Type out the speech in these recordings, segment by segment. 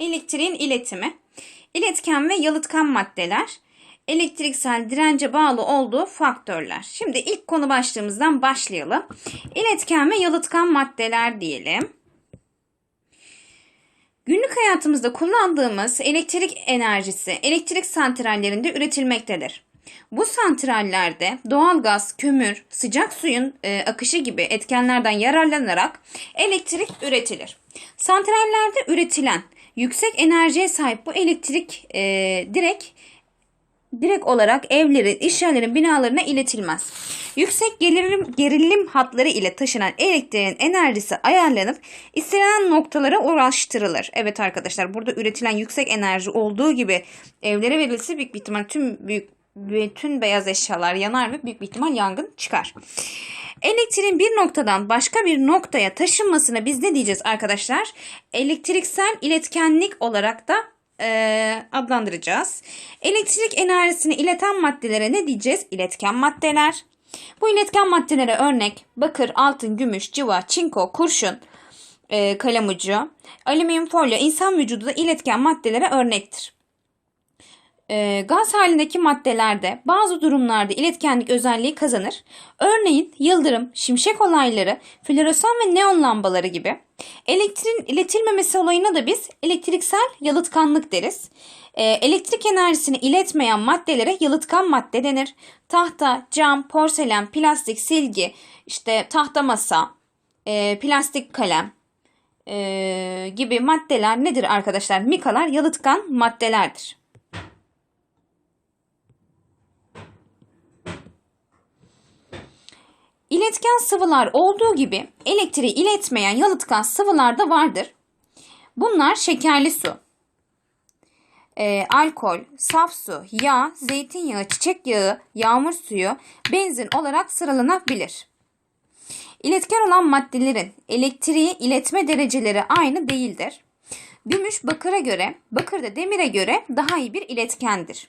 Elektriğin iletimi. İletken ve yalıtkan maddeler. Elektriksel dirence bağlı olduğu faktörler. Şimdi ilk konu başlığımızdan başlayalım. İletken ve yalıtkan maddeler diyelim. Günlük hayatımızda kullandığımız elektrik enerjisi elektrik santrallerinde üretilmektedir. Bu santrallerde doğalgaz, kömür, sıcak suyun e, akışı gibi etkenlerden yararlanarak elektrik üretilir. Santrallerde üretilen yüksek enerjiye sahip bu elektrik e, direkt direkt olarak evlerin, iş yerlerin binalarına iletilmez. Yüksek gerilim, gerilim hatları ile taşınan elektriğin enerjisi ayarlanıp istenen noktalara ulaştırılır. Evet arkadaşlar burada üretilen yüksek enerji olduğu gibi evlere verilse büyük bir ihtimal tüm büyük bütün beyaz eşyalar yanar ve büyük bir ihtimal yangın çıkar. Elektriğin bir noktadan başka bir noktaya taşınmasına biz ne diyeceğiz arkadaşlar? Elektriksel iletkenlik olarak da e, adlandıracağız. Elektrik enerjisini ileten maddelere ne diyeceğiz? İletken maddeler. Bu iletken maddelere örnek bakır, altın, gümüş, civa, çinko, kurşun, e, kalem ucu, alüminyum folyo insan vücudu da iletken maddelere örnektir. E, gaz halindeki maddelerde bazı durumlarda iletkenlik özelliği kazanır. Örneğin yıldırım, şimşek olayları, floresan ve neon lambaları gibi. Elektriğin iletilmemesi olayına da biz elektriksel yalıtkanlık deriz. E, elektrik enerjisini iletmeyen maddelere yalıtkan madde denir. Tahta, cam, porselen, plastik, silgi, işte tahta masa, e, plastik kalem, e, gibi maddeler nedir arkadaşlar? Mikalar yalıtkan maddelerdir. İletken sıvılar olduğu gibi elektriği iletmeyen yalıtkan sıvılar da vardır. Bunlar şekerli su, e, alkol, saf su, yağ, zeytinyağı, çiçek yağı, yağmur suyu, benzin olarak sıralanabilir. İletken olan maddelerin elektriği iletme dereceleri aynı değildir. Gümüş bakıra göre, bakır da demire göre daha iyi bir iletkendir.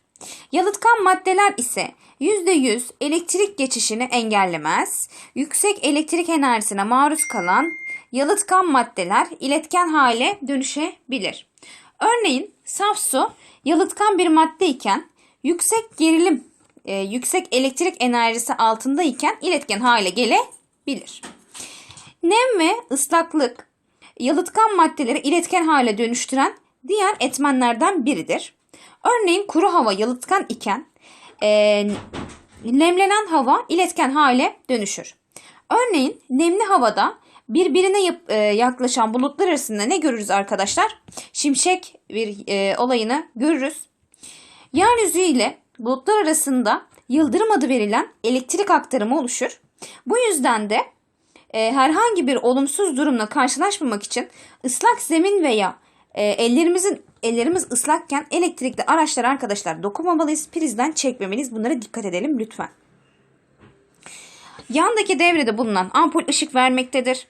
Yalıtkan maddeler ise %100 elektrik geçişini engellemez. Yüksek elektrik enerjisine maruz kalan yalıtkan maddeler iletken hale dönüşebilir. Örneğin saf su yalıtkan bir madde iken yüksek gerilim, e, yüksek elektrik enerjisi altındayken iletken hale gelebilir. Nem ve ıslaklık yalıtkan maddeleri iletken hale dönüştüren diğer etmenlerden biridir. Örneğin kuru hava yalıtkan iken e, nemlenen hava iletken hale dönüşür. Örneğin nemli havada birbirine yap, e, yaklaşan bulutlar arasında ne görürüz arkadaşlar? Şimşek bir e, olayını görürüz. Yeryüzü ile bulutlar arasında yıldırım adı verilen elektrik aktarımı oluşur. Bu yüzden de e, herhangi bir olumsuz durumla karşılaşmamak için ıslak zemin veya e, ellerimizin ellerimiz ıslakken elektrikli araçlar arkadaşlar dokunmamalıyız. Prizden çekmemeliyiz. Bunlara dikkat edelim lütfen. Yandaki devrede bulunan ampul ışık vermektedir.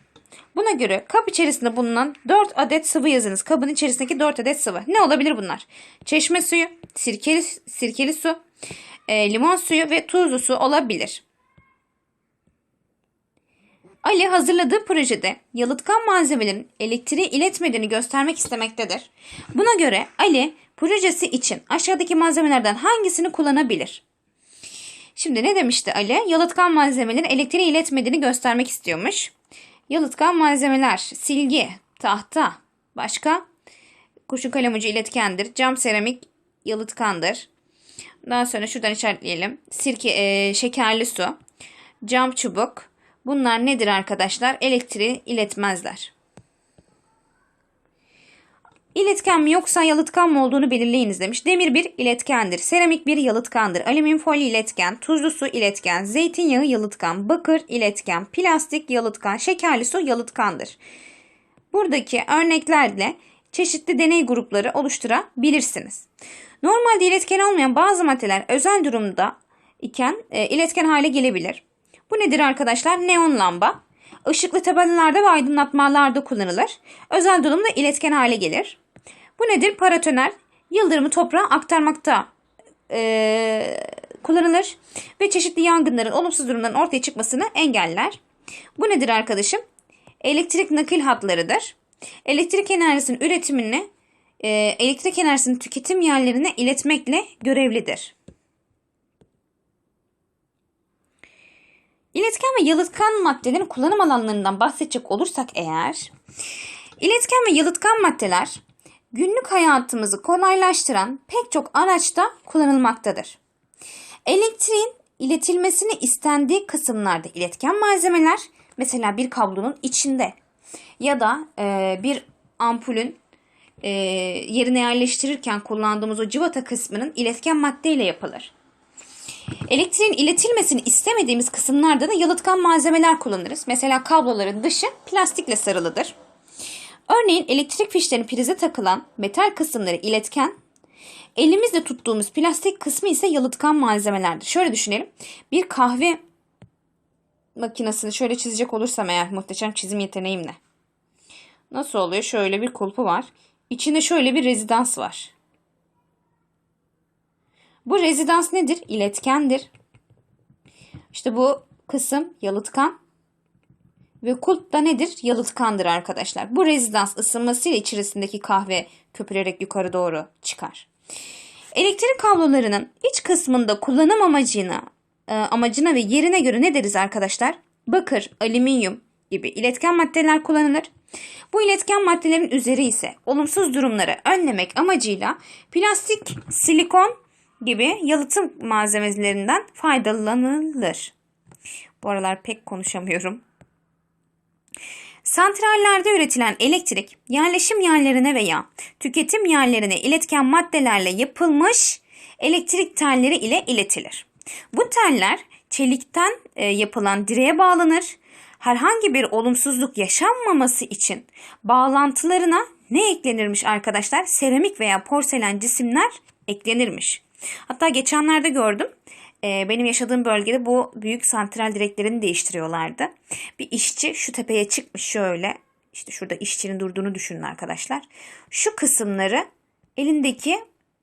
Buna göre kap içerisinde bulunan 4 adet sıvı yazınız. Kabın içerisindeki 4 adet sıvı. Ne olabilir bunlar? Çeşme suyu, sirkeli, sirkeli su, e, limon suyu ve tuzlu su olabilir. Ali hazırladığı projede yalıtkan malzemelerin elektriği iletmediğini göstermek istemektedir. Buna göre Ali projesi için aşağıdaki malzemelerden hangisini kullanabilir? Şimdi ne demişti Ali? Yalıtkan malzemelerin elektriği iletmediğini göstermek istiyormuş. Yalıtkan malzemeler, silgi, tahta, başka kurşun kalem ucu iletkendir. Cam seramik yalıtkandır. Daha sonra şuradan işaretleyelim. Sirke, e, şekerli su, cam çubuk, Bunlar nedir arkadaşlar? Elektriği iletmezler. İletken mi yoksa yalıtkan mı olduğunu belirleyiniz demiş. Demir bir iletkendir. Seramik bir yalıtkandır. Alüminyum folyo iletken. Tuzlu su iletken. Zeytinyağı yalıtkan. Bakır iletken. Plastik yalıtkan. Şekerli su yalıtkandır. Buradaki örneklerle çeşitli deney grupları oluşturabilirsiniz. Normalde iletken olmayan bazı maddeler özel durumda iken e, iletken hale gelebilir. Bu nedir arkadaşlar? Neon lamba. Işıklı tabelalarda ve aydınlatmalarda kullanılır. Özel durumda iletken hale gelir. Bu nedir? Paratoner. Yıldırımı toprağa aktarmakta e, kullanılır ve çeşitli yangınların olumsuz durumların ortaya çıkmasını engeller. Bu nedir arkadaşım? Elektrik nakil hatlarıdır. Elektrik enerjisinin üretimini e, elektrik enerjisini tüketim yerlerine iletmekle görevlidir. İletken ve yalıtkan maddelerin kullanım alanlarından bahsedecek olursak eğer, iletken ve yalıtkan maddeler günlük hayatımızı kolaylaştıran pek çok araçta kullanılmaktadır. Elektriğin iletilmesini istendiği kısımlarda iletken malzemeler, mesela bir kablonun içinde ya da e, bir ampulün e, yerine yerleştirirken kullandığımız o cıvata kısmının iletken maddeyle yapılır. Elektriğin iletilmesini istemediğimiz kısımlarda da yalıtkan malzemeler kullanırız. Mesela kabloların dışı plastikle sarılıdır. Örneğin elektrik fişlerinin prize takılan metal kısımları iletken, elimizle tuttuğumuz plastik kısmı ise yalıtkan malzemelerdir. Şöyle düşünelim. Bir kahve makinesini şöyle çizecek olursam eğer muhteşem çizim yeteneğimle. Nasıl oluyor? Şöyle bir kulpu var. İçinde şöyle bir rezidans var. Bu rezidans nedir? İletkendir. İşte bu kısım yalıtkan. Ve kulp da nedir? Yalıtkandır arkadaşlar. Bu rezidans ısınmasıyla içerisindeki kahve köpürerek yukarı doğru çıkar. Elektrik kablolarının iç kısmında kullanım amacına, e, amacına ve yerine göre ne deriz arkadaşlar? Bakır, alüminyum gibi iletken maddeler kullanılır. Bu iletken maddelerin üzeri ise olumsuz durumları önlemek amacıyla plastik, silikon gibi yalıtım malzemelerinden faydalanılır. Bu aralar pek konuşamıyorum. Santrallerde üretilen elektrik yerleşim yerlerine veya tüketim yerlerine iletken maddelerle yapılmış elektrik telleri ile iletilir. Bu teller çelikten e, yapılan direğe bağlanır. Herhangi bir olumsuzluk yaşanmaması için bağlantılarına ne eklenirmiş arkadaşlar? Seramik veya porselen cisimler eklenirmiş. Hatta geçenlerde gördüm. Ee, benim yaşadığım bölgede bu büyük santral direklerini değiştiriyorlardı. Bir işçi şu tepeye çıkmış şöyle. İşte şurada işçinin durduğunu düşünün arkadaşlar. Şu kısımları elindeki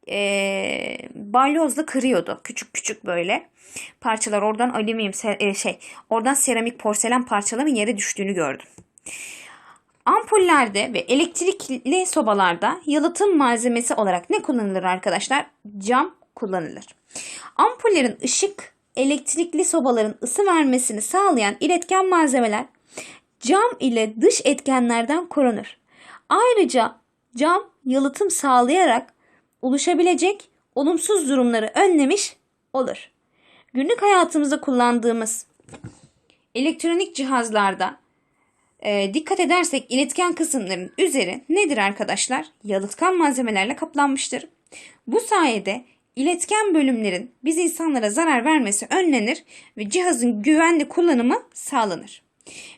e, balyozla kırıyordu. Küçük küçük böyle parçalar. Oradan alüminyum e, şey, oradan seramik porselen parçaların yere düştüğünü gördüm. Ampullerde ve elektrikli sobalarda yalıtım malzemesi olarak ne kullanılır arkadaşlar? Cam kullanılır. Ampullerin ışık, elektrikli sobaların ısı vermesini sağlayan iletken malzemeler cam ile dış etkenlerden korunur. Ayrıca cam yalıtım sağlayarak oluşabilecek olumsuz durumları önlemiş olur. Günlük hayatımızda kullandığımız elektronik cihazlarda e, dikkat edersek iletken kısımların üzeri nedir arkadaşlar? Yalıtkan malzemelerle kaplanmıştır. Bu sayede iletken bölümlerin biz insanlara zarar vermesi önlenir ve cihazın güvenli kullanımı sağlanır.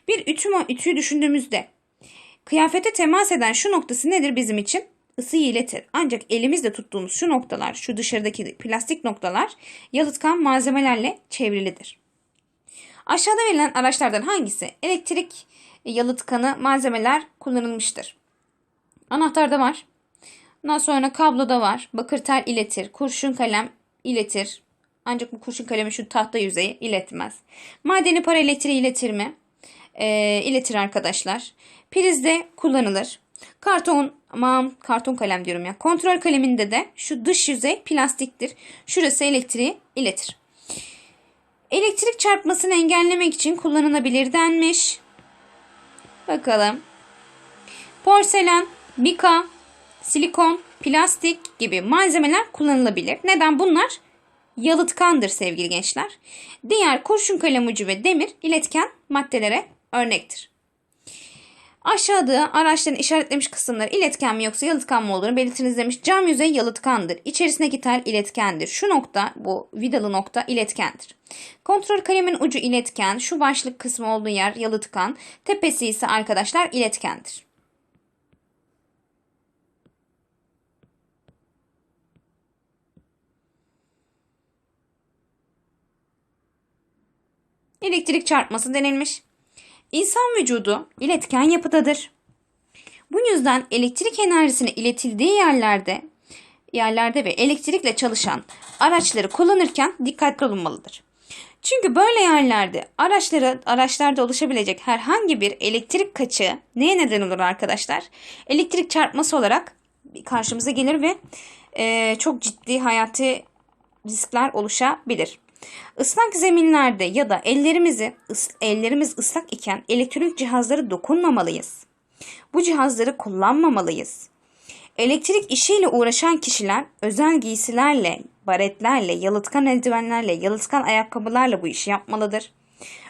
Bir ütü, ütüyü düşündüğümüzde kıyafete temas eden şu noktası nedir bizim için? Isıyı iletir. Ancak elimizle tuttuğumuz şu noktalar, şu dışarıdaki plastik noktalar yalıtkan malzemelerle çevrilidir. Aşağıda verilen araçlardan hangisi elektrik yalıtkanı malzemeler kullanılmıştır? Anahtarda var. Ondan sonra kabloda var. Bakır tel iletir. Kurşun kalem iletir. Ancak bu kurşun kalemi şu tahta yüzeyi iletmez. Madeni para elektriği iletir mi? E, iletir arkadaşlar. Prizde kullanılır. Karton, aman karton kalem diyorum ya. Kontrol kaleminde de şu dış yüzey plastiktir. Şurası elektriği iletir. Elektrik çarpmasını engellemek için kullanılabilir denmiş. Bakalım. Porselen, bika, silikon, plastik gibi malzemeler kullanılabilir. Neden? Bunlar yalıtkandır sevgili gençler. Diğer kurşun kalem ucu ve demir iletken maddelere örnektir. Aşağıda araçların işaretlemiş kısımları iletken mi yoksa yalıtkan mı olduğunu belirtiniz demiş. Cam yüzey yalıtkandır. İçerisindeki tel iletkendir. Şu nokta bu vidalı nokta iletkendir. Kontrol kalemin ucu iletken. Şu başlık kısmı olduğu yer yalıtkan. Tepesi ise arkadaşlar iletkendir. Elektrik çarpması denilmiş. İnsan vücudu iletken yapıdadır. Bu yüzden elektrik enerjisini iletildiği yerlerde yerlerde ve elektrikle çalışan araçları kullanırken dikkatli olunmalıdır. Çünkü böyle yerlerde araçları araçlarda oluşabilecek herhangi bir elektrik kaçığı neye neden olur arkadaşlar? Elektrik çarpması olarak karşımıza gelir ve e, çok ciddi hayati riskler oluşabilir. Islak zeminlerde ya da ellerimizi ellerimiz ıslak iken elektronik cihazlara dokunmamalıyız. Bu cihazları kullanmamalıyız. Elektrik işiyle uğraşan kişiler özel giysilerle, baretlerle, yalıtkan eldivenlerle, yalıtkan ayakkabılarla bu işi yapmalıdır.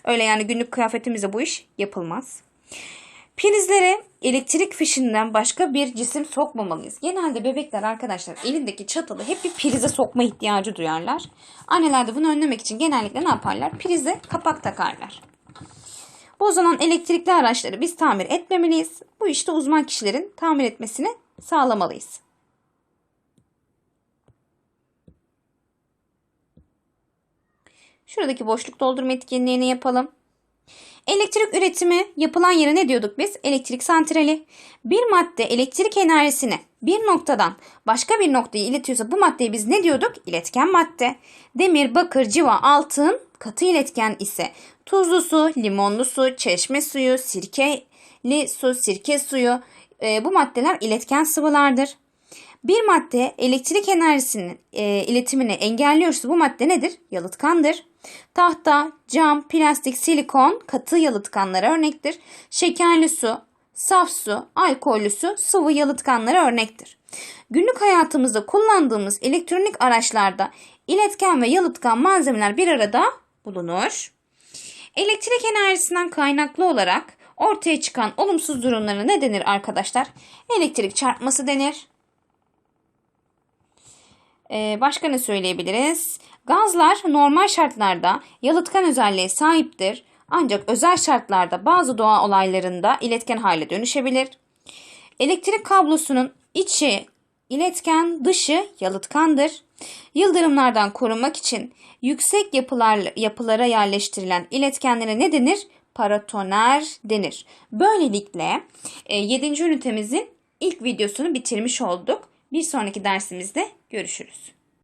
Öyle yani günlük kıyafetimizde bu iş yapılmaz. Prizlere elektrik fişinden başka bir cisim sokmamalıyız. Genelde bebekler arkadaşlar elindeki çatalı hep bir prize sokma ihtiyacı duyarlar. Anneler de bunu önlemek için genellikle ne yaparlar? Prize kapak takarlar. Bozanan elektrikli araçları biz tamir etmemeliyiz. Bu işte uzman kişilerin tamir etmesini sağlamalıyız. Şuradaki boşluk doldurma etkinliğini yapalım. Elektrik üretimi yapılan yere ne diyorduk biz? Elektrik santrali. Bir madde elektrik enerjisini bir noktadan başka bir noktaya iletiyorsa bu maddeye biz ne diyorduk? İletken madde. Demir, bakır, civa, altın katı iletken ise tuzlu su, limonlu su, çeşme suyu, sirkeli su, sirke suyu e, bu maddeler iletken sıvılardır. Bir madde elektrik enerjisinin e, iletimini engelliyorsa bu madde nedir? Yalıtkandır. Tahta, cam, plastik, silikon katı yalıtkanlara örnektir. Şekerli su, saf su, alkollü su sıvı yalıtkanlara örnektir. Günlük hayatımızda kullandığımız elektronik araçlarda iletken ve yalıtkan malzemeler bir arada bulunur. Elektrik enerjisinden kaynaklı olarak ortaya çıkan olumsuz durumlara ne denir arkadaşlar? Elektrik çarpması denir. Ee, başka ne söyleyebiliriz? Gazlar normal şartlarda yalıtkan özelliğe sahiptir. Ancak özel şartlarda bazı doğa olaylarında iletken hale dönüşebilir. Elektrik kablosunun içi iletken, dışı yalıtkandır. Yıldırımlardan korunmak için yüksek yapılar, yapılara yerleştirilen iletkenlere ne denir? Paratoner denir. Böylelikle 7. ünitemizin ilk videosunu bitirmiş olduk. Bir sonraki dersimizde görüşürüz.